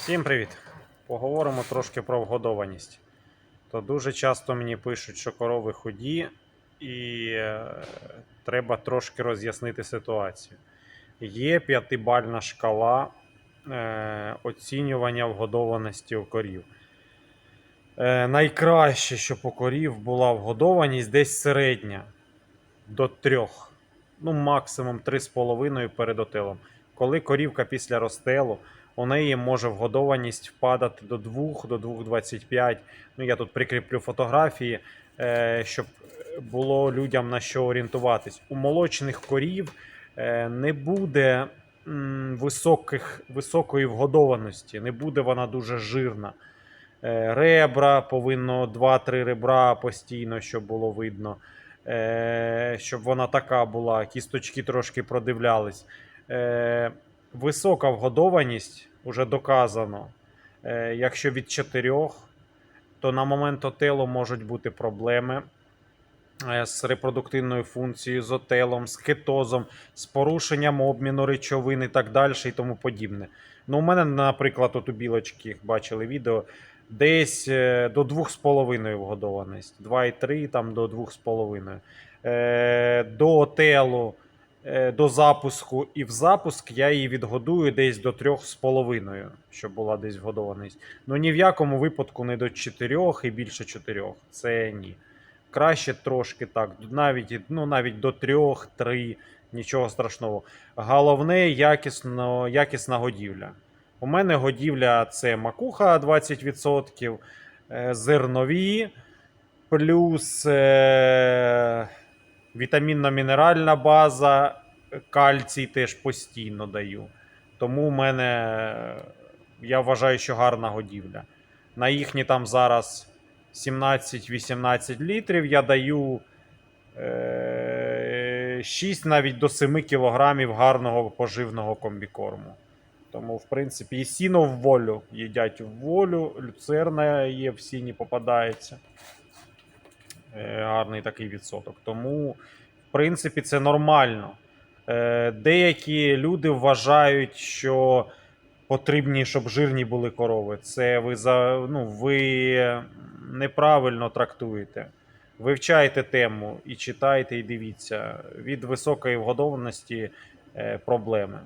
Всім привіт! Поговоримо трошки про вгодованість. То дуже часто мені пишуть, що корови худі, і е, треба трошки роз'яснити ситуацію. Є п'ятибальна шкала е, оцінювання вгодованості у корів. Е, найкраще, щоб у корів була вгодованість десь середня до трьох, ну максимум 3,5 перед отелом. Коли корівка після розстелу, у неї може вгодованість впадати до 2, до 2,25. Ну, я тут прикріплю фотографії, е, щоб було людям на що орієнтуватись. У молочних корів е, не буде високих, високої вгодованості, не буде вона дуже жирна. Е, Ребра повинно 2-3 ребра постійно, щоб було видно. Щоб вона така була, кісточки трошки продивлялись. Висока вгодованість вже доказано. Е, якщо від 4, то на момент отелу можуть бути проблеми е, з репродуктивною функцією, з отелом, з кетозом, з порушенням обміну речовин і так далі, і тому подібне. Ну, у мене, наприклад, от у білочки бачили відео, десь е, до 2,5 вгодованість. 2,3 там до 2,5. Е, до отелу, до запуску і в запуск я її відгодую десь до 3,5, щоб була десь вгодованість. Ну ні в якому випадку не до 4 і більше 4. Це ні. Краще трошки так, навіть, ну, навіть до 3-3, нічого страшного. Головне якісно, якісна годівля. У мене годівля це макуха 20%, е, зернові, плюс е, вітамінно-мінеральна база, кальцій теж постійно даю. Тому у мене, я вважаю, що гарна годівля. На їхні там зараз 17-18 літрів я даю е, 6 навіть до 7 кілограмів гарного поживного комбікорму. Тому, в принципі, і сіно в волю їдять в волю, люцерна є в сіні попадається. Е, гарний такий відсоток. Тому, в принципі, це нормально. Е, деякі люди вважають, що потрібні, щоб жирні були корови. Це ви, за, ну, ви неправильно трактуєте. Вивчайте тему і читайте, і дивіться. Від високої вгодованості е, проблеми.